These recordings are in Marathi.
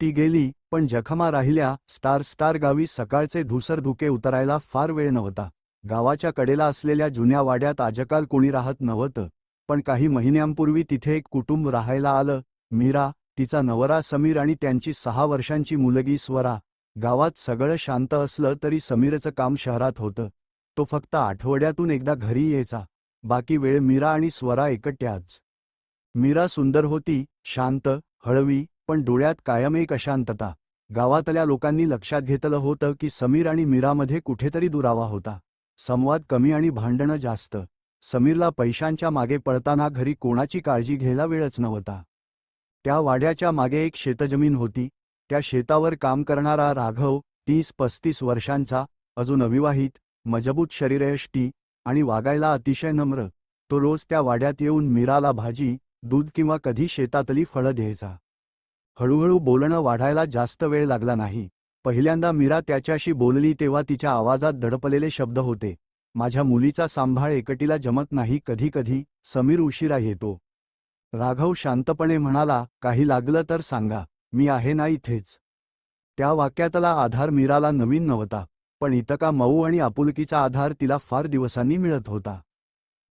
ती गेली पण जखमा राहिल्या स्टार स्टार गावी सकाळचे धुसर धुके उतरायला फार वेळ नव्हता. गावाच्या कडेला असलेल्या जुन्या वाड्यात आजकाल कोणी राहत नव्हतं. पण काही महिन्यांपूर्वी तिथे एक कुटुंब राहायला आलं मीरा तिचा नवरा समीर आणि त्यांची सहा वर्षांची मुलगी स्वरा. गावात सगळं शांत असलं तरी समीरचं काम शहरात होतं. तो फक्त आठवड्यातून एकदा घरी यायचा. बाकी वेळ मीरा आणि स्वरा एकट्याच. मीरा सुंदर होती शांत हळवी पण डोळ्यात कायम एक अशांतता. गावातल्या लोकांनी लक्षात घेतलं होतं की समीर आणि मीरामध्ये कुठेतरी दुरावा होता. संवाद कमी आणि भांडणं जास्त. समीरला पैशांच्या मागे पळताना घरी कोणाची काळजी घ्यायला वेळच नव्हता. त्या वाड्याच्या मागे एक शेतजमीन होती. त्या शेतावर काम करणारा राघव तीस पस्तीस वर्षांचा अजून अविवाहित मजबूत शरीरयष्टी आणि वागायला अतिशय नम्र. तो रोज त्या वाड्यात येऊन मीराला भाजी दूध किंवा कधी शेतातली फळं द्यायचा. हळूहळू बोलणं वाढायला जास्त वेळ लागला नाही. पहिल्यांदा मीरा त्याच्याशी बोलली तेव्हा तिच्या आवाजात दडपलेले शब्द होते. माझ्या मुलीचा सांभाळ एकटीला जमत नाही कधी कधी समीर उशिरा येतो. राघव शांतपणे म्हणाला काही लागलं तर सांगा मी आहे ना इथेच. त्या वाक्यातला आधार मीराला नवीन नव्हता पण इतका मऊ आणि आपुलकीचा आधार तिला फार दिवसांनी मिळत होता.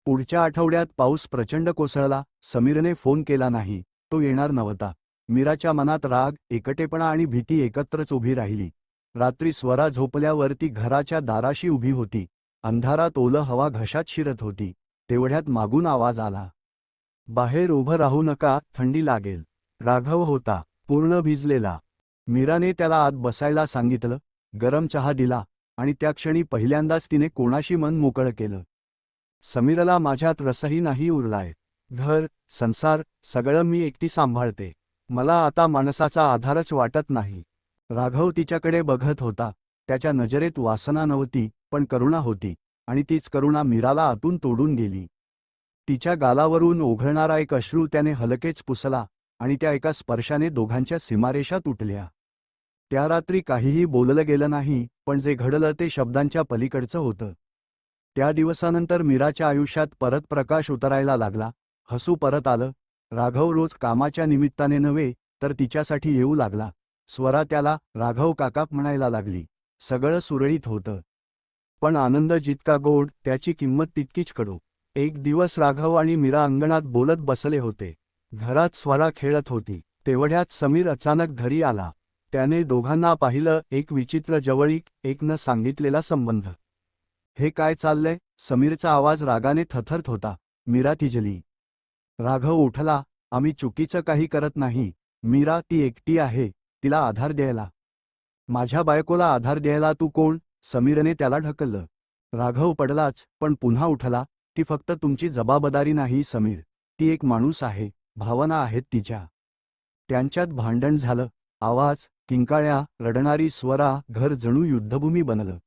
पुढच्या आठवड्यात पाऊस प्रचंड कोसळला समीरने फोन केला नाही तो येणार नव्हता. मीराच्या मनात राग एकटेपणा आणि भीती एकत्रच उभी राहिली. रात्री स्वरा झोपल्यावर ती घराच्या दाराशी उभी होती. अंधारात ओलं हवा घशात शिरत होती. तेवढ्यात मागून आवाज आला. बाहेर उभं राहू नका थंडी लागेल. राघव होता पूर्ण भिजलेला. मीराने त्याला आत बसायला सांगितलं गरम चहा दिला आणि त्या क्षणी पहिल्यांदाच तिने कोणाशी मन मोकळं केलं. समीरला माझ्यात रसही नाही उरलाय. घर संसार सगळं मी एकटी सांभाळते. मला आता माणसाचा आधारच वाटत नाही. राघव तिच्याकडे बघत होता. त्याच्या नजरेत वासना नव्हती पण करुणा होती आणि तीच करुणा मीराला आतून तोडून गेली. तिच्या गालावरून ओघळणारा एक अश्रू त्याने हलकेच पुसला आणि त्या एका स्पर्शाने दोघांच्या सीमारेषा तुटल्या. त्या रात्री काहीही बोललं गेलं नाही पण जे घडलं ते शब्दांच्या पलीकडचं होतं. त्या दिवसानंतर मीराच्या आयुष्यात परत प्रकाश उतरायला लागला. हसू परत आलं. राघव रोज कामाच्या निमित्ताने नव्हे तर तिच्यासाठी येऊ लागला. स्वरा त्याला राघव काका म्हणायला लागली. सगळं सुरळीत होतं. पण आनंद जितका गोड त्याची किंमत तितकीच कडू. एक दिवस राघव आणि मीरा अंगणात बोलत बसले होते. घरात स्वरा खेळत होती. तेवढ्यात समीर अचानक घरी आला. त्याने दोघांना पाहिलं एक विचित्र जवळीक एक न सांगितलेला संबंध. हे काय चाललंय? समीरचा आवाज रागाने थथरत होता. मीरा तिजली. राघव उठला आम्ही चुकीचं काही करत नाही. मीरा ती एकटी आहे तिला आधार द्यायला. माझ्या बायकोला आधार द्यायला तू कोण? समीरने त्याला ढकललं. राघव पडलाच पण पुन्हा उठला ती फक्त तुमची जबाबदारी नाही समीर. ती एक माणूस आहे भावना आहेत तिच्या. त्यांच्यात भांडण झालं. आवाज किंकाळ्या रडणारी स्वरा घर जणू युद्धभूमी बनलं.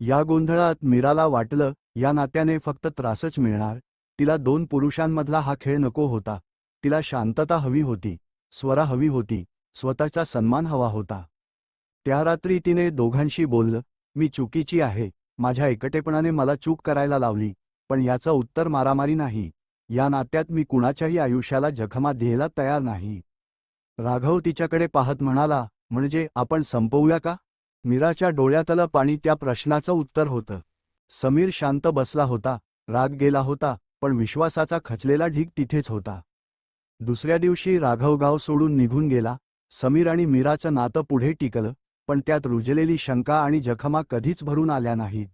या गोंधळात मीराला वाटलं या नात्याने फक्त त्रासच मिळणार. तिला दोन पुरुषांमधला हा खेळ नको होता. तिला शांतता हवी होती स्वरा हवी होती स्वतःचा सन्मान हवा होता. त्या रात्री तिने दोघांशी बोललं मी चुकीची आहे माझ्या एकटेपणाने मला चूक करायला लावली पण याचं उत्तर मारामारी नाही. या नात्यात मी कुणाच्याही आयुष्याला जखमा द्यायला तयार नाही. राघव तिच्याकडे पाहत म्हणाला म्हणजे आपण संपवूया का? मीराच्या डोळ्यातलं पाणी त्या प्रश्नाचं उत्तर होतं. समीर शांत बसला होता राग गेला होता पण विश्वासाचा खचलेला ढीग तिथेच होता. दुसऱ्या दिवशी राघव गाव सोडून निघून गेला. समीर आणि मीराचं नातं पुढे टिकलं पण त्यात रुजलेली शंका आणि जखमा कधीच भरून आल्या नाहीत.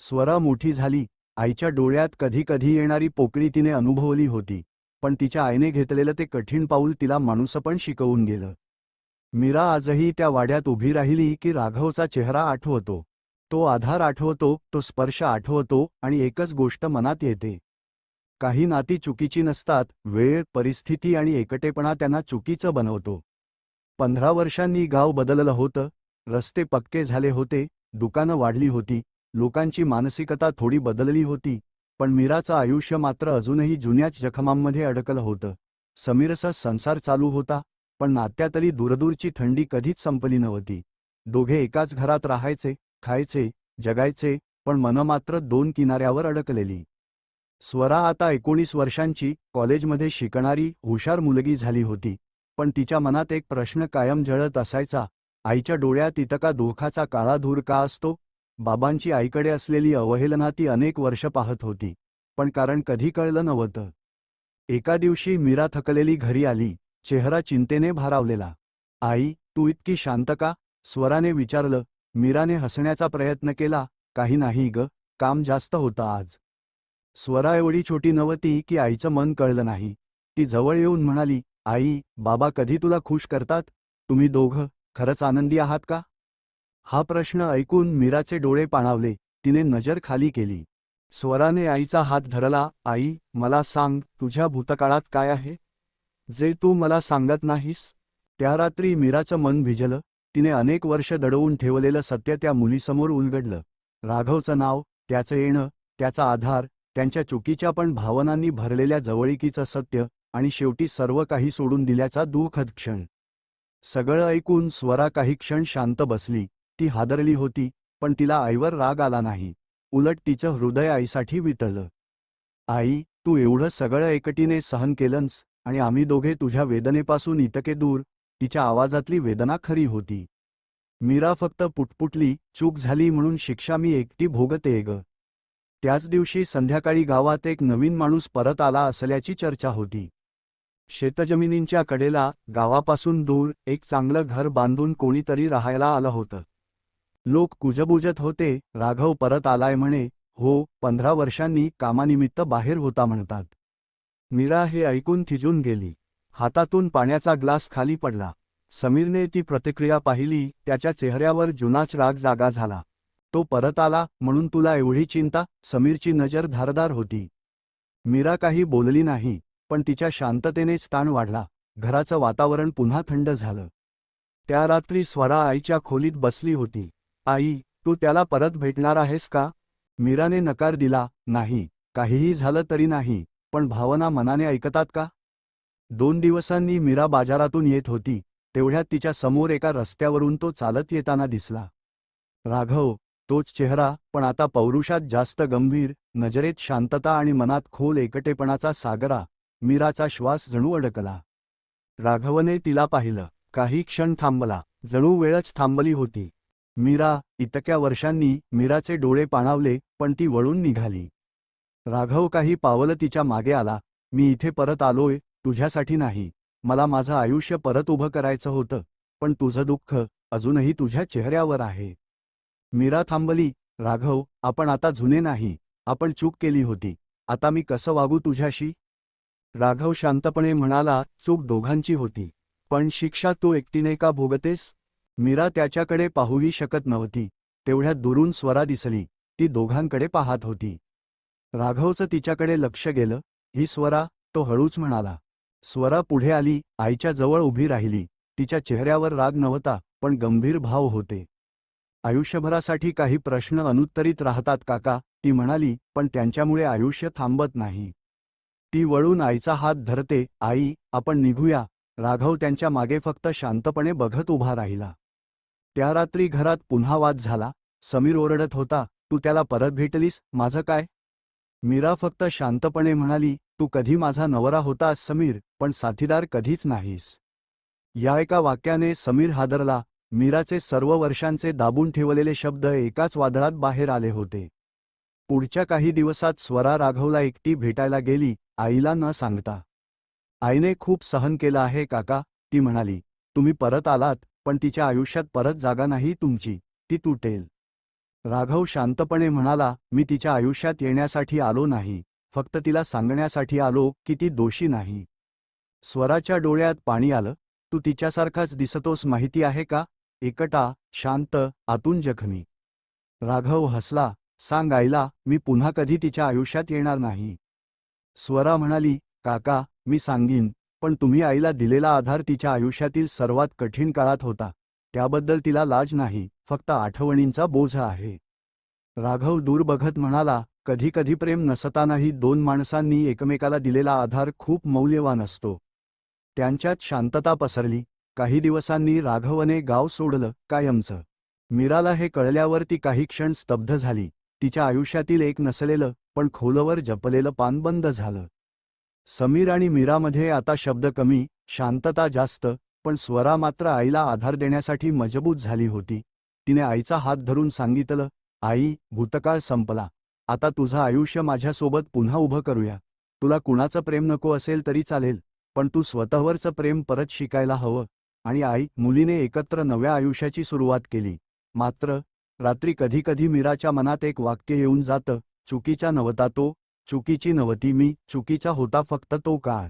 स्वरा मोठी झाली. आईच्या डोळ्यात कधी कधी येणारी पोकळी तिने अनुभवली होती पण तिच्या आईने घेतलेलं ते कठीण पाऊल तिला माणूसपण शिकवून गेलं. मीरा आजही त्या वाड्यात उभी राहिली की राघवचा चेहरा आठवतो. तो आधार आठवतो तो स्पर्श आठवतो आणि एकच गोष्ट मनात येते. काही नाती चुकीची नसतात वेळ परिस्थिती आणि एकटेपणा त्यांना चुकीचं बनवतो. पंधरा वर्षांनी गाव बदललं होतं रस्ते पक्के झाले होते दुकानं वाढली होती लोकांची मानसिकता थोडी बदलली होती पण मीराचं आयुष्य मात्र अजूनही जुन्याच जखमांमध्ये अडकलं होतं. समीरचा संसार चालू होता पण नात्यातली दूरदूरची थंडी कधीच संपली नव्हती. दोघे एकाच घरात राहायचे खायचे जगायचे पण मन मात्र दोन किनाऱ्यावर अडकलेली. स्वरा आता एकोणीस वर्षांची कॉलेजमध्ये शिकणारी हुशार मुलगी झाली होती. पण तिच्या मनात एक प्रश्न कायम जळत असायचा. आईच्या डोळ्यात इतका दुःखाचा काळा धूर का असतो? बाबांची आईकडे असलेली अवहेलना ती अनेक वर्ष पाहत होती. पण कारण कधी कळलं नव्हतं. एका दिवशी मीरा थकलेली घरी आली. चेहरा चिंतेने भारावलेला. आई तू इतकी शांत का? स्वराने विचारलं. मीराने हसण्याचा प्रयत्न केला. काही नाही ग. काम जास्त होतं आज. स्वरा एवढी छोटी नव्हती की आईचं मन कळलं नाही. ती जवळ येऊन म्हणाली आई बाबा कधी तुला खुश करतात? तुम्ही दोघं खरंच आनंदी आहात का? हा प्रश्न ऐकून मीराचे डोळे पाणावले. तिने नजर खाली केली. स्वराने आईचा हात धरला आई मला सांग तुझ्या भूतकाळात काय आहे? जे तू मला सांगत नाहीस. त्या रात्री मीराचं मन भिजलं. तिने अनेक वर्ष दडवून ठेवलेलं सत्य त्या मुलीसमोर उलगडलं. राघवचं नाव त्याचं येणं त्याचा आधार त्यांच्या चुकीच्या पण भावनांनी भरलेल्या जवळिकीचं सत्य आणि शेवटी सर्व काही सोडून दिल्याचा दुःखद क्षण. सगळं ऐकून स्वरा काही क्षण शांत बसली. ती हादरली होती पण तिला आईवर राग आला नाही. उलट तिचं हृदय आईसाठी विटलं. आई तू एवढं सगळं एकटीने सहन केलंस आणि आम्ही दोघे तुझ्या वेदनेपासून इतके दूर तिच्या आवाजातली वेदना खरी होती. मीरा फक्त पुटपुटली चूक झाली म्हणून शिक्षा मी एकटी भोगते ग. त्याच दिवशी संध्याकाळी गावात एक नवीन माणूस परत आला असल्याची चर्चा होती. शेतजमिनींच्या कडेला गावापासून दूर एक चांगलं घर बांधून कोणीतरी राहायला आलं होतं. लोक कुजबुजत होते राघव परत आलाय म्हणे हो पंधरा वर्षांनी कामानिमित्त बाहेर होता म्हणतात. मीरा हे ऐकून थिजून गेली. हातातून पाण्याचा ग्लास खाली पडला. समीरने ती प्रतिक्रिया पाहिली त्याच्या चेहऱ्यावर जुनाच राग जागा झाला. तो परत आला म्हणून तुला एवढी चिंता समीरची नजर धारदार होती. मीरा काही बोलली नाही पण तिच्या शांततेनेच ताण वाढला. घराचं वातावरण पुन्हा थंड झालं. त्या रात्री स्वरा आईच्या खोलीत बसली होती. आई तू त्याला परत भेटणार आहेस का? मीराने नकार दिला. नाही काहीही झालं तरी नाही पण भावना मनाने ऐकतात का? दोन दिवसांनी मीरा बाजारातून येत होती. तेवढ्यात तिच्या समोर एका रस्त्यावरून तो चालत येताना दिसला. राघव तोच चेहरा पण आता पौरुषात जास्त गंभीर नजरेत शांतता आणि मनात खोल एकटेपणाचा सागरा मीराचा श्वास जणू अडकला. राघवने तिला पाहिलं. काही क्षण थांबला. जणू वेळच थांबली होती. मीरा इतक्या वर्षांनी मीराचे डोळे पाणावले पण ती वळून निघाली. राघव काही पावलं तिच्यामागे आला. मी इथे परत आलोय तुझ्यासाठी नाही. मला माझं आयुष्य परत उभं करायचं होतं. पण तुझं दुःख अजूनही तुझ्या चेहऱ्यावर आहे. मीरा थांबली. राघव आपण आता जुने नाही. आपण चूक केली होती. आता मी कसं वागू तुझ्याशी? राघव शांतपणे म्हणाला चूक दोघांची होती. पण शिक्षा तू एकटीने का भोगतेस? मीरा त्याच्याकडे पाहूही शकत नव्हती. तेवढ्यात दुरून स्वरा दिसली. ती दोघांकडे पाहत होती. राघवचं तिच्याकडे लक्ष गेलं. ही स्वरा तो हळूच म्हणाला. स्वरा पुढे आली. आईच्या जवळ उभी राहिली. तिच्या चेहऱ्यावर राग नव्हता पण गंभीर भाव होते. आयुष्यभरासाठी काही प्रश्न अनुत्तरित राहतात काका. ती म्हणाली पण त्यांच्यामुळे आयुष्य थांबत नाही. ती वळून आईचा हात धरते. आई आपण निघूया. राघव त्यांच्या मागे फक्त शांतपणे बघत उभा राहिला. त्या रात्री घरात पुन्हा वाद झाला. समीर ओरडत होता तू त्याला परत भेटलीस? माझं काय? मीरा फक्त शांतपणे म्हणाली तू कधी माझा नवरा होतास समीर पण साथीदार कधीच नाहीस. या एका वाक्याने समीर हादरला. मीराचे सर्व वर्षांचे दाबून ठेवलेले शब्द एकाच वादळात बाहेर आले होते. पुढच्या काही दिवसात स्वरा राघवला एकटी भेटायला गेली आईला न सांगता. आईने खूप सहन केलं आहे काका ती म्हणाली तुम्ही परत आलात पण तिच्या आयुष्यात परत जागा नाही तुमची ती तुटेल. राघव शांतपणे म्हणाला मी तिच्या आयुष्यात येण्यासाठी आलो नाही फक्त तिला सांगण्यासाठी आलो की ती दोषी नाही. स्वराच्या डोळ्यात पाणी आलं तू तिच्यासारखाच दिसतोस माहिती आहे का? एकटा शांत आतून जखमी. राघव हसला सांग आईला मी पुन्हा कधी तिच्या आयुष्यात येणार नाही. स्वरा म्हणाली काका मी सांगीन पण तुम्ही आईला दिलेला आधार तिच्या आयुष्यातील सर्वात कठीण काळात होता. त्याबद्दल तिला लाज नाही फक्त आठवणींचा बोझ आहे. राघव दूर बघत म्हणाला कधी कधी प्रेम नसतानाही दोन माणसांनी एकमेकाला दिलेला आधार खूप मौल्यवान असतो. त्यांच्यात शांतता पसरली काही दिवसांनी राघवने गाव सोडलं कायमचं. मीराला हे कळल्यावर ती काही क्षण स्तब्ध झाली. तिच्या आयुष्यातील एक नसलेलं पण खोलवर जपलेलं पान बंद झालं. समीर आणि मीरामध्ये आता शब्द कमी शांतता जास्त पण स्वरा मात्र आईला आधार देण्यासाठी मजबूत झाली होती. तिने आईचा हात धरून सांगितलं आई भूतकाळ संपला. आता तुझं आयुष्य माझ्यासोबत पुन्हा उभं करूया. तुला कुणाचं प्रेम नको असेल तरी चालेल पण तू स्वतःवरचं प्रेम परत शिकायला हवं. आणि आई मुलीने एकत्र नव्या आयुष्याची सुरुवात केली. मात्र रात्री कधीकधी मीराच्या मनात एक वाक्य येऊन जातं चुकीचा नव्हता तो चुकीची नव्हती मी चुकीचा होता फक्त तो काळ.